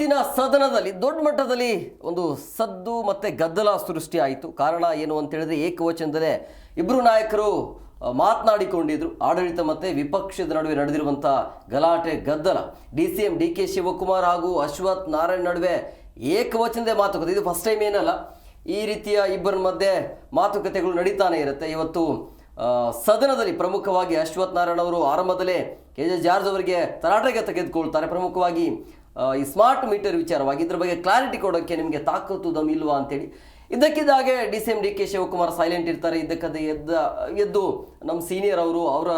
ಇವತ್ತಿನ ಸದನದಲ್ಲಿ, ದೊಡ್ಡ ಮಟ್ಟದಲ್ಲಿ ಒಂದು ಸದ್ದು ಮತ್ತು ಗದ್ದಲ ಸೃಷ್ಟಿ ಆಯಿತು ಕಾರಣ ಏನು ಅಂತ ಹೇಳಿದ್ರೆ, ಏಕವಚನದಲ್ಲೇ ಇಬ್ಬರು ನಾಯಕರು ಮಾತನಾಡಿಕೊಂಡಿದ್ರು. ಆಡಳಿತ ಮತ್ತೆ ವಿಪಕ್ಷದ ನಡುವೆ ನಡೆದಿರುವಂಥ ಗಲಾಟೆ, ಗದ್ದಲ. D C M, D K Shivakumar ಹಾಗೂ ಅಶ್ವಥ್ ನಾರಾಯಣ್ ನಡುವೆ ಏಕವಚನದೇ ಮಾತುಕತೆ. ಇದು ಫಸ್ಟ್ ಟೈಮ್ ಏನಲ್ಲ, ಈ ರೀತಿಯ ಇಬ್ಬರ ಮಧ್ಯೆ ಮಾತುಕತೆಗಳು ನಡೀತಾನೆ ಇರುತ್ತೆ. ಇವತ್ತು ಸದನದಲ್ಲಿ ಪ್ರಮುಖವಾಗಿ ಅಶ್ವಥ್ ನಾರಾಯಣ ಅವರು ಆರಂಭದಲ್ಲೇ ಕೆ ಜೆ ಜಾರ್ಜ್ ಅವರಿಗೆ ತರಾಟೆಗೆ ತೆಗೆದುಕೊಳ್ತಾರೆ. ಪ್ರಮುಖವಾಗಿ ಈ ಸ್ಮಾರ್ಟ್ ಮೀಟರ್ ವಿಚಾರವಾಗಿ ಇದ್ರ ಬಗ್ಗೆ ಕ್ಲಾರಿಟಿ ಕೊಡೋಕ್ಕೆ ನಿಮಗೆ ತಾಕತ್ತು, ದಮ್ ಇಲ್ವಾ ಅಂತೇಳಿ. ಇದಕ್ಕಿದ್ದಾಗೆ D C M D K Shivakumar silent ಇರ್ತಾರೆ. ಇದಕ್ಕದೇ ಎದ್ದ, ಎದ್ದು ನಮ್ಮ ಸೀನಿಯರ್ ಅವರು ಅವರ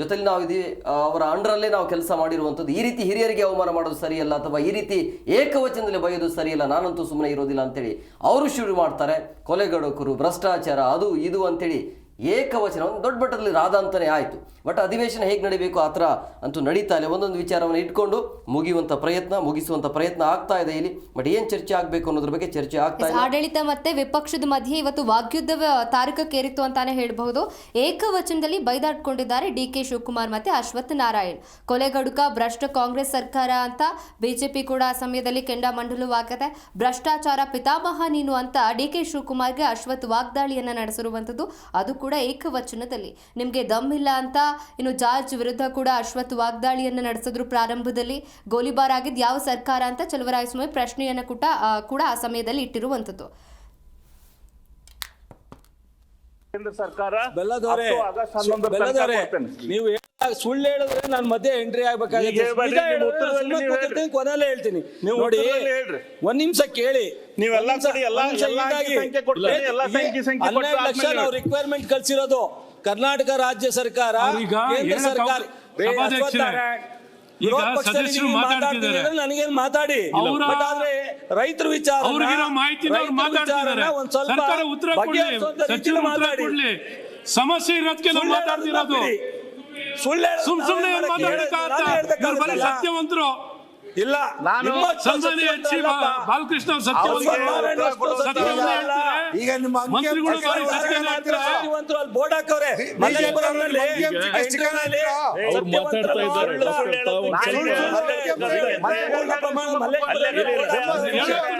ಜೊತೆಲಿ ನಾವು ಇದೀವಿ ಅವರ ಅಂಡರಲ್ಲೇ ನಾವು ಕೆಲಸ ಮಾಡಿರುವಂಥದ್ದು. ಈ ರೀತಿ ಹಿರಿಯರಿಗೆ ಅವಮಾನ ಮಾಡೋದು ಸರಿಯಲ್ಲ ಅಥವಾ ಈ ರೀತಿ ಏಕವಚನದಲ್ಲಿ ಬೈಯೋದು ಸರಿಯಲ್ಲ. ನಾನಂತೂ ಸುಮ್ಮನೆ ಇರೋದಿಲ್ಲ ಅಂತೇಳಿ. ಅವರು ಶುರು ಮಾಡ್ತಾರೆ. ಕೊಲೆಗಡಕರು, ಭ್ರಷ್ಟಾಚಾರ, ಅದು, ಇದು ಅಂತೇಳಿ ಏಕವಚನ ಒಂದು ದೊಡ್ಡ ಮಟ್ಟದಲ್ಲಿ ರಾಧ ಅಂತಲೇ ಆಯಿತು. ಬಟ್ ಅಧಿವೇಶನ ಹೇಗೆ ನಡಿಬೇಕು ಆ ಥರ ಅಂತೂ ನಡೀತಾ ಇಲ್ಲ. ಒಂದೊಂದು ವಿಚಾರವನ್ನು ಇಟ್ಕೊಂಡು ಮುಗಿಯುವಂಥ ಪ್ರಯತ್ನ ಮುಗಿಸುವಂಥ ಪ್ರಯತ್ನ ಆಗ್ತಾ ಇದೆ ಇಲ್ಲಿ. ಬಟ್ ಏನು ಚರ್ಚೆ ಆಗಬೇಕು ಅನ್ನೋದ್ರ ಬಗ್ಗೆ ಚರ್ಚೆ ಆಗ್ತಾ ಇದೆ ಆಡಳಿತ ಮತ್ತೆ ವಿಪಕ್ಷದ ಮಧ್ಯೆ ಇವತ್ತು ವಾಗ್ಯುದ್ಧ ತಾರಕಕ್ಕೇರಿತ್ತು ಅಂತಾನೆ ಹೇಳಬಹುದು. ಏಕವಚನದಲ್ಲಿ ಬೈದಾಡ್ಕೊಂಡಿದ್ದಾರೆ ಡಿ ಕೆ ಶಿವಕುಮಾರ್ ಮತ್ತೆ ಅಶ್ವಥ್ ನಾರಾಯಣ್. ಕೊಲೆಗಡುಕ ಭ್ರಷ್ಟ ಕಾಂಗ್ರೆಸ್ ಸರ್ಕಾರ ಅಂತ ಬಿಜೆಪಿ ಕೂಡ ಆ ಸಮಯದಲ್ಲಿ ಕೆಂಡಾಮಂಡಲವಾಗಿದೆ ಭ್ರಷ್ಟಾಚಾರ ಪಿತಾಮಹ ನೀನು ಅಂತ ಡಿ ಕೆ ಶಿವಕುಮಾರ್ಗೆ ಅಶ್ವಥ್ ವಾಗ್ದಾಳಿಯನ್ನ ನಡೆಸಿರುವಂಥದ್ದು. ಅದು ಕೂಡ ಏಕವಚನದಲ್ಲಿ. ನಿಮಗೆ ದಮ್ ಇಲ್ಲ ಅಂತ ಇನ್ನು ಜಾರ್ಜ್ ವಿರುದ್ಧ ಕೂಡ ಅಶ್ವಥ್ ವಾಗ್ದಾಳಿಯನ್ನ ನಡೆಸಿದ್ರು ಪ್ರಾರಂಭದಲ್ಲಿ. ಗೋಲಿಬಾರ್ ಆಗಿದ್ದು ಯಾವ ಸರ್ಕಾರ ಅಂತ ಚಲುವರಾಯಸ್ವಾಮಿ ಪ್ರಶ್ನೆಯನ್ನು ಕೂಡ ಆ, ಕೂಡ ಆ ಸಮಯದಲ್ಲಿ ಇಟ್ಟಿರುವಂಥದ್ದು. ಕೇಂದ್ರ ಸರ್ಕಾರ? ಸುಳ್ಳು ಹೇಳಿದ್ರೆ ನಾನು ಮಧ್ಯೆ ಎಂಟ್ರಿ ಈಗ ಆಗ್ಬೇಕಾಗುತ್ತೆ ಹೇಳ್ಬೇಡ್ರಿ, ನಿಜ ನಿಮ್ಮ ಹೇಳಿದ್ರೆ ಉತ್ತರದಲ್ಲಿ ಸುಮ್ಮನೆ ನೀವು ಕೂತಿರ್ತೀನಿ, ಕೊನೆಯಲ್ಲೇ ಹೇಳ್ತೀನಿ. ನೀವು ನೋಡಿ ಉತ್ತರದಲ್ಲಿ ಹೇಳ್ರಿ. ಒಂದ್ ನಿಮಿಷ ಕೇಳಿ. ನೀವೆಲ್ಲ ಒಂದ್ ನಿಮಿಷ- ಕಡೆ ಎಲ್ಲ- ಒಂದ್ ನಿಮಿಷ ಎಲ್ಲ ಅಂಕಿ ಹೀಗಾಗಿ ಸಂಖ್ಯೆ ಕೊಡ್ತೀನಿ, ಎಲ್ಲ ಈಗ ಸಂಖ್ಯೆ ಸಂಖ್ಯೆ ಕೊಟ್ಟು ಹನ್ನೆರಡು ಲಕ್ಷ ಆದ್ಮೇಲೆ ನಾವು ಹೇಳಿ. ರಿಕ್ವೈರ್ಮೆಂಟ್ ಕಳ್ಸಿರೋದು. ಕರ್ನಾಟಕ ರಾಜ್ಯ ಸರ್ಕಾರ ಅವ್ರೀಗ ಕೇಂದ್ರ ಸರ್ಕಾರ ಅವ್ರು- ಬೇ- ಸಭಾಧ್ಯಕ್ಷರೇ, ಅಶ್ವತ್ಥ ಈಗ ವಿರೋಧ ಪಕ್ಷದಲ್ಲಿ ಸದಸ್ಯರು ನೀವು ಮಾತಾಡ್ತಿದ್ದಾರೆ. ಮಾತಾಡ್ತಿದ್ರೆ ನನಗೇನು ಮಾತಾಡಿ? ಅವ್ರ- ಆದ್ರೆ ರೈತರ ವಿಚಾರ ಅವ್ರಿಗಿರೋ ಮಾಹಿತಿನ ಅವ್ರು ಮಾತಾಡ್ತಿದ್ದಾರೆ. ಒಂದ್ ಸ್ವಲ್ಪ ಸರ್ಕಾರ ಉತ್ತರ ಕೊಡ್ಲಿ ಬಗೆಹರಿಸುವಂತ ಸಚಿವರು ರೀತಿಯಲ್ಲಿ ಉತ್ತರ ಮಾತಾಡಿ. ಕೊಡ್ಲಿ. ಸಮಸ್ಯೆ ಇರೋದಕ್ಕೆ ನಾವು ಸುಳ್ಳು ಮಾತಾಡ್ತಿರೋದು. ಬಿಡಿ. ಸುಳ್ಳು ಸುಮ್ ಸುಮ್ನೆ ಮಾಡಕ್ಕೆ ಮಾತಾಡಕ್ಕಾಗತ್ತ ನಾವೇ ಇವ್ರು ಬರೀ ಸತ್ಯವಂತರು. ಇಲ್ಲ. ನಾನು ನಿಮ್ಮ ಸನ್ಮಾನ್ಯ ಎಚ್ ಸಿ ಸತ್ಯವಂತರಲ್ಲಪ್ಪ. ಬಾಲಕೃಷ್ಣ ಈಗ ನಿಮ್ಮ ಮಂತ್ರಿಗಳು ಬಾರಿ ಪ್ರಕಾರ ಹೇಳ್ತಾರೆ. ಸತ್ಯವಂತರು ಅಲ್ಲಿ ಬೋರ್ಡ್ ಹಾಕವ್ರೆ. ಅವ್ರು ಮಾತಾಡ್ತಾ ಇದ್ದಾರೆ.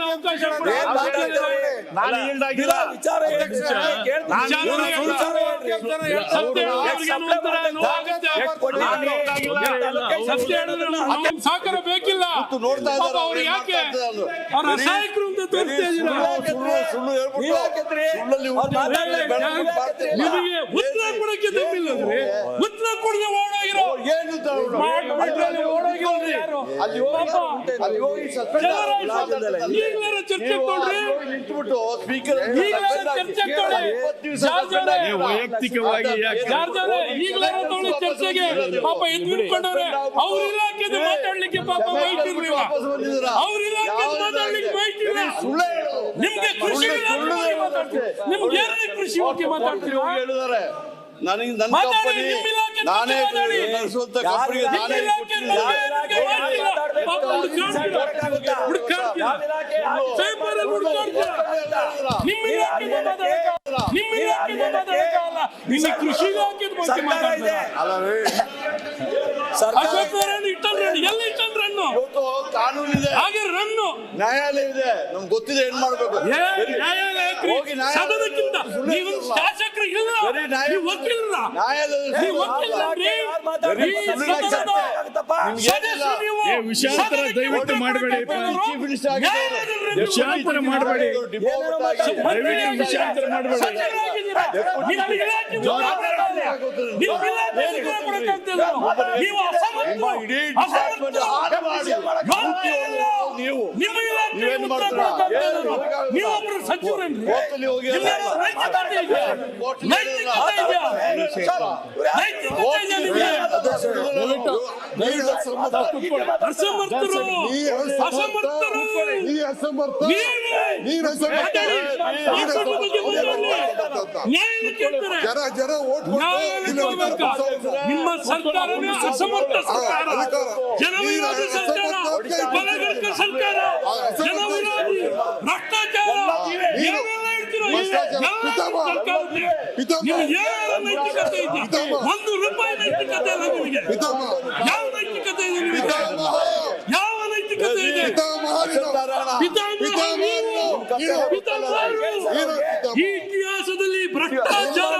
ಅವಕಾಶ? ನಾನು ಆಗಿಲ್ಲ. ವಿಚಾರ ಸಹಕಾರ ಬೇಕಿಲ್ಲ. ನೋಡ್ತಾ ಇದ್ದಾರೆ, ಅವ್ರು ಯಾಕೆ ಅಂತ ತೋರಿಸ್ತಾ. ನಿಮಗೆ ಉತ್ತರ ಕೊಡಕ್ಕೆ ಅಂದ್ರೆ ಉತ್ತರ ಕೊಡದೆ ಓಡೋಗಿರೋ ಏನು ಯಾರು? ಅಲ್ಲಿ ಹೋಗಿ. ಈಗಲಾರ ಚರ್ಚೆ ನಿಂತ್ಬಿಟ್ಟು ಸ್ಪೀಕರ್ ಈಗಲಾರ ಚರ್ಚೆ ಜಾರ್ಜ್ ಅವರೇ, ವೈಯಕ್ತಿಕವಾಗಿ ಯಾಕೆ ಜಾರ್ಜ್ ಅವರೇ, ಈಗಲಾರ ತಗೊಳ್ಳಿ ಚರ್ಚೆಗೆ? ಪಾಪ ಎದ್ದು ನಿಂತ್ಕೊಂಡವ್ರೆ. ಅವ್ರ ಇಲಾಖೆದು ಮಾತಾಡ್ಲಿಕ್ಕೆ ಪಾಪ ಬೈಕ್ ಇರ್ಲಿಲ್ಲ ಅವ್ರ ಇಲಾಖೆದು ಮಾತಾಡ್ಲಿಕ್ಕೆ ಬೈಕ್ ಇಲ್ಲ ಸುಳ್ಳು ನಿಮ್ಗೆ ಕೃಷಿ ನಿಮ್ಗೆ ಕೃಷಿ ಬಗ್ಗೆ ಮಾತಾಡ್ತೀರಾ? ನನಗೆ ನನ್ನ ಕಂಪನಿ ನಾನೇ ನಡೆಸುವಂತ ಕಂಪನಿಗೆ ನಾನೇ ನಿಮ್ಮ ಕೃಷಿ ಇಲಾಖೆ ಬಗ್ಗೆ ಸರ್ಕಾರ ಅಶೋಕ್ ನಾರಾಯಣ್ ಇಟ್ಟಲ್ ಎಲ್ಲಿ ಇಟ್ಟಲ್ ಇವತ್ತು ಕಾನೂನಿದೆ ಹಾಗೆ ನ್ಯಾಯಾಲಯ ಇದೆ ನಮ್ಗೆ ಗೊತ್ತಿದೆ ಏನ್ ಮಾಡ್ಬೇಕು ಏ, ನ್ಯಾಯಾಲಯಕ್ರಿ ಹೋಗಿ ನ್ಯಾಯಾಲಯ- ಸದನಕ್ಕಿಂತ ಸುಳ್ಳು ನೀವು ಹೇಳಲ್ಲ. ಶಾಸಕರು ಇಲ್ಲ ಬರೀ ನ್ಯಾಯ- ನೀವು ವಕೀಲರ ನ್ಯಾಯಾಲಯದಲ್ಲಿ ನೀವು ವಕೀಲರನ್ರಿ ಯಾರು ಮಾತಾಡ್ತಾರೆ? ಈ ಸುಳ್ಳು ಸದನದ ಆಗುತ್ತಪ್ಪ. ಸದಸ್ಯರು ನೀವು ಏ, ವಿಷಯಾಂತರ ಸದನಕ್ಕೆ ದಯವಿಟ್ಟು ಉತ್ತರ ಮಾಡಬೇಡಿ. ಕೊಡ್ಬೇಕು. ಚೀಫ್ ಮಿನಿಸ್ಟರ್ ಆಗಿದ್ದವರು. ನ್ಯಾಯಾಲಯದಲ್ಲಿ ನೀವು ವಿಷಯಾಂತರ ಮಾಡಬೇಡಿ ಡಿಪಾರ್ಟ್ಮೆಂಟ್ ಆಗಿ ದಯವಿಟ್ಟು ವಿಷಯಾಂತರ ಮಾಡಬೇಡಿ ಸಚಿವರಾಗಿದ್ದೀರಾ? ನಿಮ್ಮ ಇಲಾಖೆ ಮಾತಾಡಲ್ಲ. ನಿಮ್ಮ ಇಲಾಖೆ ಉತ್ತರ ಕೊಡಕ್ಕಾಗ್ತಿಲ್ಲ. ನೀವು ಅಸಮರ್ಥ. ನಿಮ್ಮ ಇಡೀ ಅಸಮರ್ಥ. ಡಿಪಾರ್ಟ್ಮೆಂಟ್ ಹಾಳು ಮಾಡಿ ಯೋಗ್ಯ ಇಲ್ಲ. ನೀವು ನಿಮ್ಮ ಇಲಾಖೆ ನೀವೇನ್ ಉತ್ತರ ಮಾಡ್ತೀರಾ? ಕೊಡಕ್ಕಾಗ್ತಿಲ್ಲ. ಸಚಿವರೇನ್ರಿ ಕೋರ್ಟಲ್ಲಿ ಹೋಗಿ ನಿಮ್ಗೆ ನೈತಿಕತೆ ಇದೆಯಾ? ನೈತಿಕತೆ ಇದೆಯಾ? ನೈತಿಕತೆ ಇದೆಯಾ ನಿಮ್ಗೆ? ಅಸಮರ್ಥರು. ಅಸಮರ್ಥರು ನೀವು. ಮಾತಾಡಿ. ಈ ಕುಟುಂಬದ ಬಗ್ಗೆ ಮಾತಾಡಿ. ನ್ಯಾಯ ಕೇಳ್ತಾರೆ. ಜನ ಜನ ಓಟ್? ನಿಮ್ಮ ಸರ್ಕಾರನೇ ಅಸಮರ್ಥ. ಸರ್ಕಾರ. ಜನವಿರೋಧಿ ಸರ್ಕಾರ. ಬಲಗರ್ಕ ಸರ್ಕಾರ. ಜನವಿರೋಧಿ. ರಕ್ತ ಭ್ರಷ್ಟಾಚಾರ. ನೈತಿಕತೆ ಇದೆ ಒಂದು ರೂಪಾಯಿ ನೈತಿಕತೆ ಇಲ್ಲ ನಿಮಗೆ ಯಾವ ನೈತಿಕತೆ ಇದೆ ಯಾವ ನೈತಿಕತೆ ಇದೆ ಈ ಇತಿಹಾಸದಲ್ಲಿ ಭ್ರಷ್ಟಾಚಾರ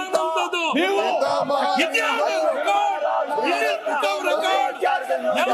ಇತಿಹಾಸ ರೆಕಾರ್ಡ್ ಎಲ್ಲ